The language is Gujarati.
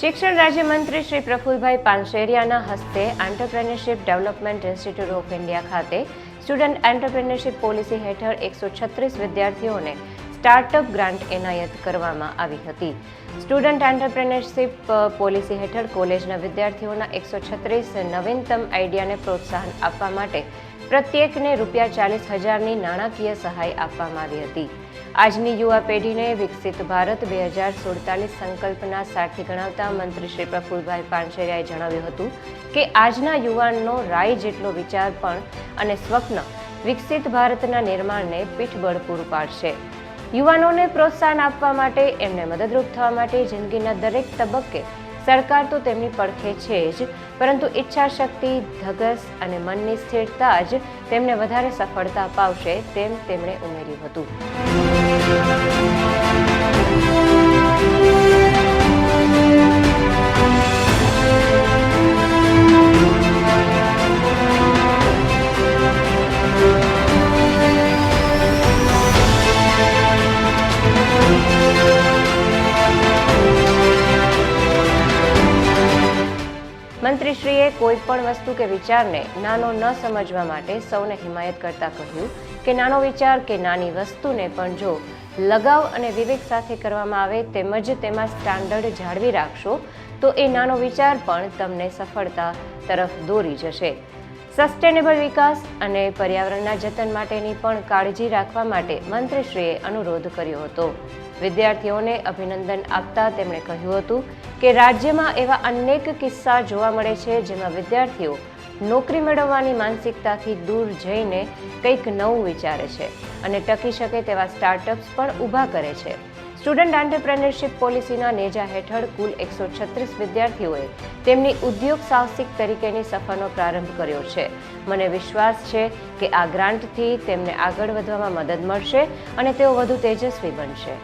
શિક્ષણ રાજ્યમંત્રી શ્રી પ્રફુલભાઈ પાનશેરિયાના હસ્તે entrepreneurship development institute of India ખાતે સ્ટુડન્ટ એન્ટરપ્રિનરશિપ પોલિસી હેઠળ એકસો છત્રીસ વિદ્યાર્થીઓને સ્ટાર્ટઅપ ગ્રાન્ટ એનાયત કરવામાં આવી હતી. સ્ટુડન્ટ એન્ટરપ્રિનરશિપ પોલિસી હેઠળ કોલેજના વિદ્યાર્થીઓના એકસો છત્રીસ નવીનતમ આઈડિયાને પ્રોત્સાહન આપવા માટે પ્રત્યેકને રૂપિયા ચાલીસ હજારની નાણાકીય સહાય આપવામાં આવી હતી. આજની યુવા પેઢીને વિકસિત ભારત બે હજાર સુડતાલીસ સંકલ્પના સાથી ગણાવતા મંત્રી શ્રી પ્રફુલભાઈ પાનશેરિયાએ જણાવ્યું હતું કે આજના યુવાનનો રાય જેટલો વિચાર પણ અને સ્વપ્ન વિકસિત ભારતના નિર્માણને પીઠબળ પૂરું પાડશે. યુવાનોને પ્રોત્સાહન આપવા માટે એમને મદદરૂપ થવા માટે જિંદગીના દરેક તબક્કે સરકાર તો તેમની પડખે છે જ, પરંતુ ઈચ્છાશક્તિ, ધગસ અને મનની સ્થિરતા જ તેમને વધારે સફળતા અપાવશે તેમ તેમણે ઉમેર્યું હતું. મંત્રીશ્રીએ કોઈ પણ વસ્તુ કે વિચારને નાનો ન સમજવા માટે સૌને હિમાયત કરતા કહ્યું કે નાનો વિચાર કે નાની વસ્તુને પણ જો લગાવ અને વિવેક સાથે કરવામાં આવે તેમજ તેમાં સ્ટાન્ડર્ડ જાળવી રાખશો, તો એ નાનો વિચાર પણ તમને સફળતા તરફ દોરી જશે. સસ્ટેનેબલ વિકાસ અને પર્યાવરણના જતન માટેની પણ કાળજી રાખવા માટે મંત્રીશ્રીએ અનુરોધ કર્યો હતો. વિદ્યાર્થીઓને અભિનંદન આપતા તેમણે કહ્યું હતું કે રાજ્યમાં એવા અનેક કિસ્સા જોવા મળે છે જેમાં વિદ્યાર્થીઓ નોકરી મેળવવાની માનસિકતાથી દૂર જઈને કંઈક નવું વિચારે છે અને ટકી શકે તેવા સ્ટાર્ટઅપ્સ પણ ઊભા કરે છે. સ્ટુડન્ટ એન્ટરપ્રેન્યોરશિપ પોલિસીના નેજા હેઠળ કુલ એકસો છત્રીસ વિદ્યાર્થીઓએ તેમની ઉદ્યોગ સાહસિક તરીકેની સફરનો પ્રારંભ કર્યો છે. મને વિશ્વાસ છે કે આ ગ્રાન્ટથી તેમને આગળ વધવામાં મદદ મળશે અને તેઓ વધુ તેજસ્વી બનશે.